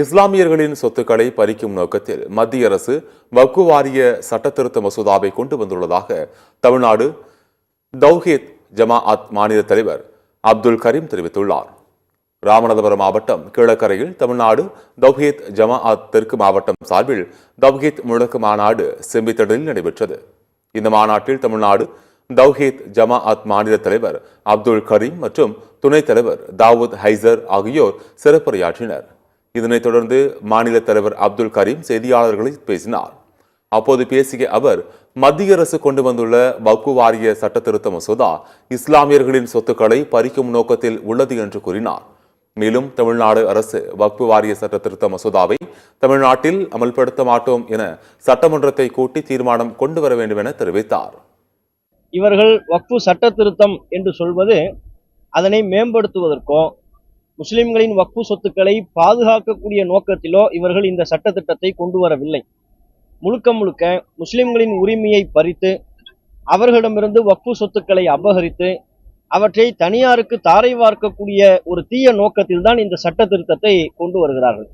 இஸ்லாமியர்களின் சொத்துக்களை பறிக்கும் நோக்கத்தில் மத்திய அரசு வக்கு வாரிய சட்டத்திருத்த மசோதாவை கொண்டு வந்துள்ளதாக தமிழ்நாடு தௌஹீத் ஜமாஅத் மாநில தலைவர் அப்துல் கரீம் தெரிவித்துள்ளார். ராமநாதபுரம் மாவட்டம் கீழக்கரையில் தமிழ்நாடு தௌஹீத் ஜமாஅத் தெற்கு மாவட்டம் சார்பில் தௌஹீத் முழக்கு மாநாடு செம்பித்தடலில் நடைபெற்றது. இந்த மாநாட்டில் தமிழ்நாடு தௌஹீத் ஜமாஅத் மாநில தலைவர் அப்துல் கரீம் மற்றும் துணைத் தலைவர் தாவூத் ஹைசர் ஆகியோர் சிறப்புரையாற்றினர். இதனைத் தொடர்ந்து மாநில தலைவர் அப்துல் கரீம் செய்தியாளர்களை பேசினார். அப்போது பேசிய அவர் மத்திய அரசு கொண்டு வந்துள்ள வக்கு வாரிய சட்ட திருத்த மசோதா இஸ்லாமியர்களின் சொத்துக்களை பறிக்கும் நோக்கத்தில் உள்ளது என்று கூறினார். மேலும் தமிழ்நாடு அரசு வக்பு வாரிய சட்ட திருத்த மசோதாவை தமிழ்நாட்டில் அமல்படுத்த மாட்டோம் என சட்டமன்றத்தை கூட்டி தீர்மானம் கொண்டு வர வேண்டும் என தெரிவித்தார். இவர்கள் வக்பு சட்ட திருத்தம் என்று சொல்வது அதனை மேம்படுத்துவதற்கோ முஸ்லிம்களின் வக்கு சொத்துக்களை பாதுகாக்கக்கூடிய நோக்கத்திலோ இவர்கள் இந்த சட்ட திட்டத்தை கொண்டு வரவில்லை முழுக்க முழுக்க முஸ்லிம்களின் உரிமையை பறித்து அவர்களிடமிருந்து வக்கு சொத்துக்களை அபகரித்து அவற்றை தனியாருக்கு தாரை வார்க்கக்கூடிய ஒரு தீய நோக்கத்தில் தான் இந்த சட்ட திருத்தத்தை கொண்டு வருகிறார்கள்.